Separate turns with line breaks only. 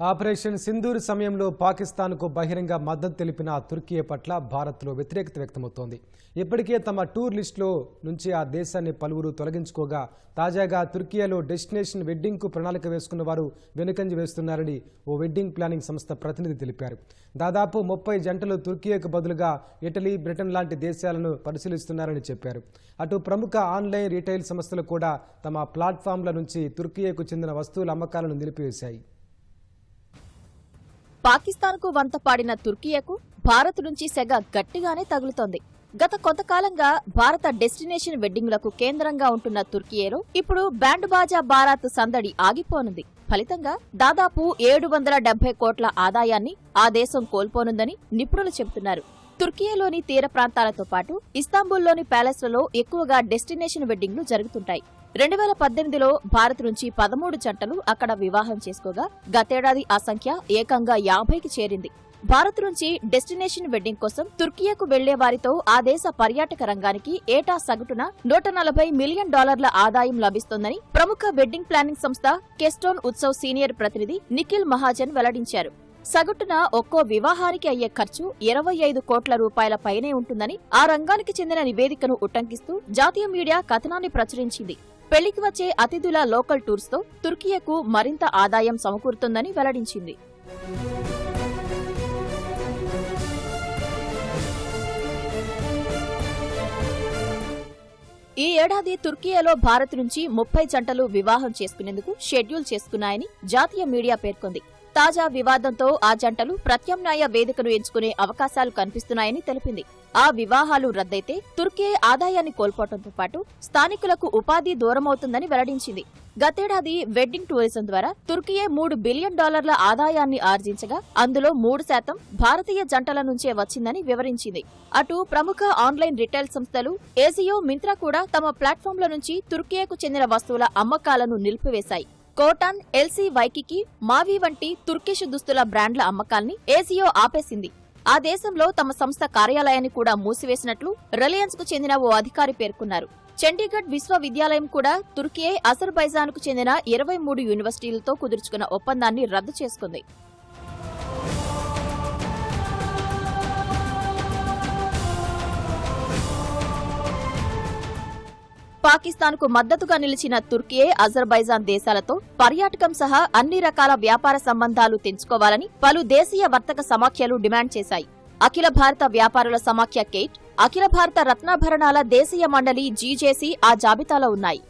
Operation Sindoor సమయంలో పాకిస్తాన్కు బహిరంగ మద్దతు తెలిపిన తుర్కీ పట్ల భారత్లో వ్యతిరేకత వ్యక్తమవుతోంది. ఇప్పటికే తమ టూర్ లిస్టులో నుంచి ఆ దేశాన్ని పలువురు తొలగించుకోగా తాజాగా తుర్కియాలో డెస్టినేషన్ వెడ్డింగ్కు ప్రణాళిక వేసుకున్న వారు వెనుకంజ వేస్తున్నారని ఓ వెడ్డింగ్ ప్లానింగ్ సంస్థ ప్రతినిధి తెలిపారు. దాదాపు ముప్పై జంటలు తుర్కీయకు బదులుగా ఇటలీ బ్రిటన్ లాంటి దేశాలను పరిశీలిస్తున్నారని చెప్పారు. అటు ప్రముఖ ఆన్లైన్ రీటైల్ సంస్థలు కూడా తమ ప్లాట్ఫామ్ల నుంచి తుర్కీయకు చెందిన వస్తువుల అమ్మకాలను నిలిపివేశాయి.
పాకిస్తాన్కు వంతపాడిన తుర్కియకు భారత్ నుంచి సెగ గట్టిగానే తగులుతోంది. గత కొంతకాలంగా భారత డెస్టినేషన్ వెడ్డింగ్లకు కేంద్రంగా ఉంటున్న తుర్కియేలో ఇప్పుడు బ్యాండ్ బాజా భారత్ సందడి ఆగిపోనుంది. ఫలితంగా దాదాపు ఏడు వందల డెబ్బై కోట్ల ఆదాయాన్ని ఆ దేశం కోల్పోనుందని నిపుణులు చెబుతున్నారు. తుర్కియాలోని తీర ప్రాంతాలతో పాటు ఇస్తాంబుల్లోని ప్యాలెస్లలో ఎక్కువగా డెస్టినేషన్ వెడ్డింగ్లు జరుగుతుంటాయి. రెండు వేల పద్దెనిమిదిలో భారత్ నుంచి పదమూడు జంటలు అక్కడ వివాహం చేసుకోగా గతేడాది ఆ సంఖ్య ఏకంగా యాభైకి చేరింది. భారత్ నుంచి డెస్టినేషన్ వెడ్డింగ్ కోసం తుర్కియాకు వెళ్ళే వారితో ఆ దేశ పర్యాటక రంగానికి ఏటా సగటున నూట నలభై మిలియన్ డాలర్ల ఆదాయం లభిస్తోందని ప్రముఖ వెడ్డింగ్ ప్లానింగ్ సంస్థ కెస్టోన్ ఉత్సవ్ సీనియర్ ప్రతినిధి నిఖిల్ మహాజన్ వెల్లడించారు. సగటున ఒక్కో వివాహానికి అయ్యే ఖర్చు ఇరవై ఐదు కోట్ల రూపాయల పైనే ఉంటుందని ఆ రంగానికి చెందిన నివేదికను ఉటంకిస్తూ జాతీయ మీడియా కథనాన్ని ప్రచురించింది. పెళ్ళికి వచ్చే అతిథుల లోకల్ టూర్స్తో తుర్కియకు మరింత ఆదాయం సమకూరుతుందని వెల్లడించింది. ఈ ఏడాది తుర్కియాలో భారత్ నుంచి ముప్పై జంటలు వివాహం చేసుకునేందుకు షెడ్యూల్ చేసుకున్నాయని జాతీయ మీడియా పేర్కొంది. తాజా వివాదంతో ఆ జంటలు ప్రత్యామ్నాయ వేదికను ఎంచుకునే అవకాశాలు కనిపిస్తున్నాయని తెలిపింది. ఆ వివాహాలు రద్దయితే తుర్కీ ఆదాయాన్ని కోల్పోవడంతో పాటు స్థానికులకు ఉపాధి దూరమవుతుందని వెల్లడించింది. గతేడాది వెడ్డింగ్ టూరిజం ద్వారా తుర్కియే మూడు బిలియన్ డాలర్ల ఆదాయాన్ని ఆర్జించగా అందులో మూడు శాతం భారతీయ జంటల నుంచే వచ్చిందని వివరించింది. అటు ప్రముఖ ఆన్లైన్ రిటైల్ సంస్థలు ఏజియో మింత్రా కూడా తమ ప్లాట్ఫామ్ల నుంచి తుర్కీయకు చెందిన వస్తువుల అమ్మకాలను నిలిపివేశాయి. కోటాన్ ఎల్సీ వైకికి మావి వంటి తుర్కిష్ దుస్తుల బ్రాండ్ల అమ్మకాల్ని ఏజియో ఆపేసింది. ఆ దేశంలో తమ సంస్థ కార్యాలయాన్ని కూడా మూసివేసినట్లు రిలయన్స్కు చెందిన ఓ అధికారి పేర్కొన్నారు. చండీగఢ్ విశ్వవిద్యాలయం కూడా తుర్కియే అజర్బైజాన్కు చెందిన ఇరవై మూడు యూనివర్సిటీలతో కుదుర్చుకున్న ఒప్పందాన్ని రద్దు చేసుకుంది. పాకిస్తాన్కు మద్దతుగా నిలిచిన తుర్కియే అజర్బైజాన్ దేశాలతో పర్యాటకం సహా అన్ని రకాల వ్యాపార సంబంధాలు తెంచుకోవాలని పలు దేశీయ వర్తక సమాఖ్యలు డిమాండ్ చేశాయి. అఖిల భారత వ్యాపారుల సమాఖ్య కేట్ అఖిల భారత రత్నాభరణాల దేశీయ మండలి జీజేసీ ఆ జాబితాలో ఉన్నాయి.